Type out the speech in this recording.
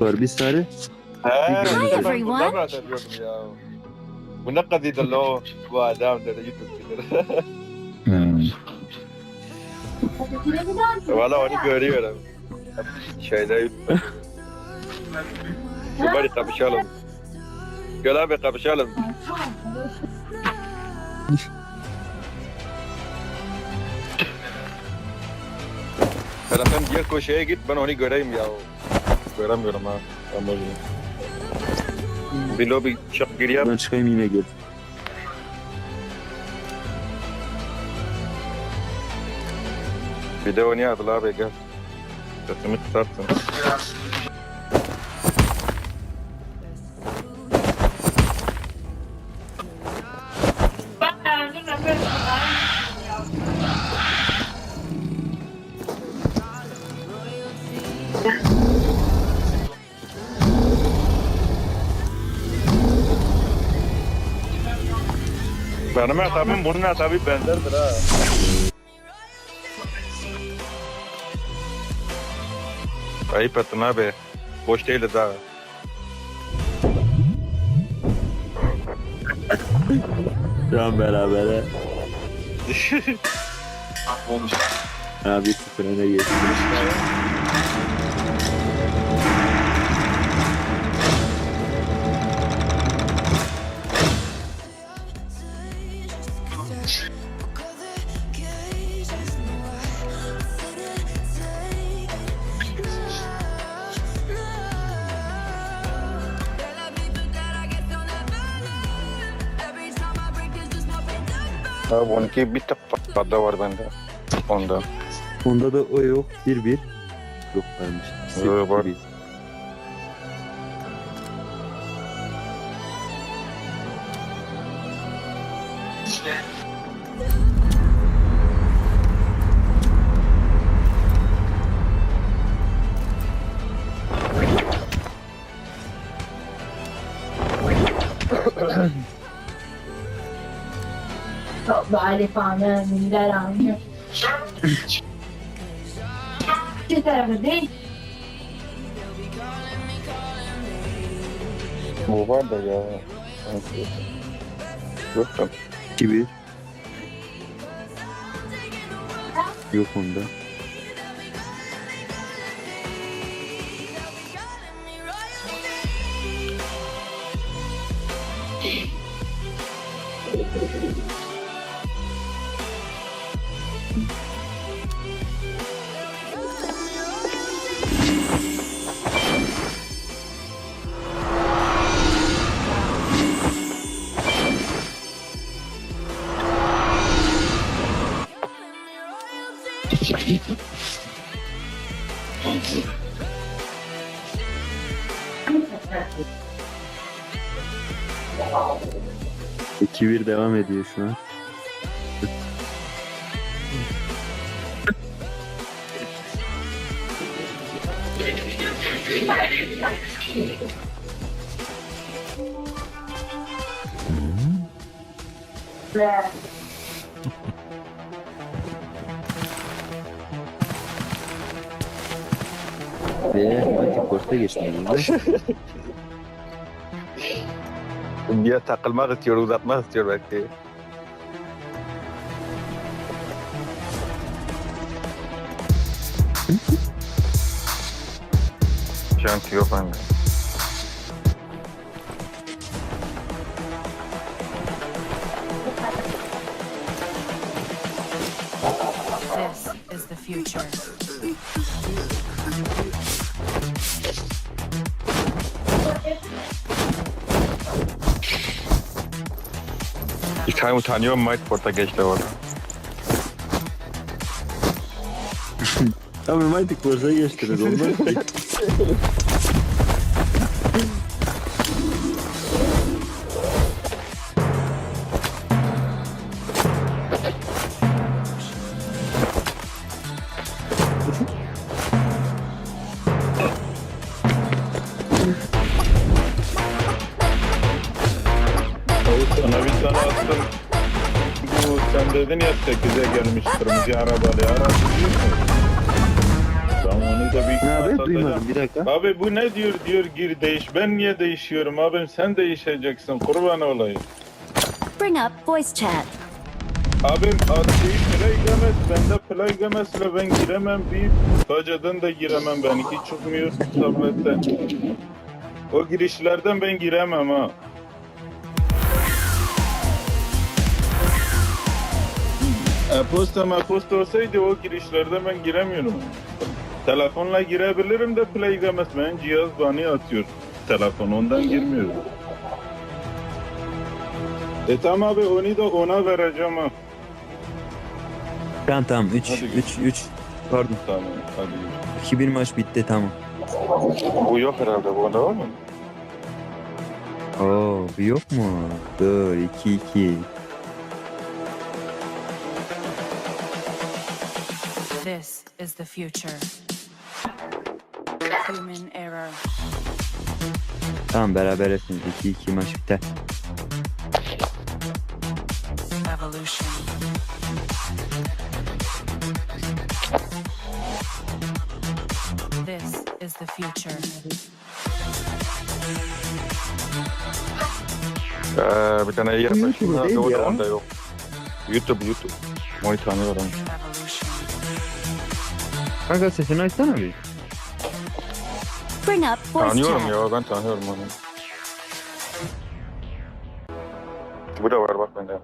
Var bir sarı. He, ben everyone. bundan bahsediyordum ya. Bu ne kadar lo bu adam dedi YouTube'da. Hmm. Valla onu görüyorum. Şeyde Hadi kapışalım. Gel abi kapışalım. Sen sen diğer köşeye git ben onu göreyim ya. Göremiyorum ha. Tamam. Bir lobi çok gir yap. Ben çıkayım yine gel. Bir de oynayalım abi gel. Sesimi kısarsın. Benim hesabım bunun hesabı benzerdir ha. Ayıp ettin abi. Boş değiliz ha. Şu an beraber. Ha bir sıfır öne geçti. Abi 12 bir tık fazla var bende. Onda. Onda da o yok. Bir bir. Yok varmış. Yok, var. Topları fanı, minder anı. Şu tarafı değil. Bu var da ya. Yok da. 2-1. Yok bunda. 2-1 devam ediyor şu an. Hmm. Ve Mighty Force'a geçmeliyiz. Bir takılmak istiyor, uzatmak istiyor belki. Şanti yok bende. The future. Bir tane utanıyorum Mike Port'a geçti orada. Ama Mighty Force'a geçtiniz ondan. Sana bir tane attım. Bu sen dedin ya 8'e gelmiş kırmızı arabalı araç değil mi? Ben onu burada bir Ne abi duymadım bir dakika. Abi bu ne diyor diyor gir değiş. Ben niye değişiyorum abim sen değişeceksin kurban olayım. Bring up voice chat. Abim ad değil play gemez. Bende play gemezle ben giremem bir. Bacadan da giremem ben. Hiç çıkmıyor tabletten. O girişlerden ben giremem ha. E-posta e-posta olsaydı o girişlerden ben giremiyorum. Telefonla girebilirim de play gemez. Ben cihaz bana atıyor. Telefon ondan girmiyorum. E tamam abi onu da ona vereceğim ha. Tamam tamam 3 Hadi 3 3 pardon. Tamam hadi. 2-1 maç bitti tamam. Bu yok herhalde. Bu onda var mı? Oo bu yok mu? Dur 2-2. This is the future. Human error. Tamam berabersiniz 2-2 maç biter. Evolution. This is the future. Ee, bir tane yer başında YouTube değil doğru ya. onda yok. YouTube YouTube. Onu tanıyorum. Evolution. Kanka sesini açsana bir. Bring up voice Tanıyorum chat. ya ben tanıyorum onu. Bu da var bak bende.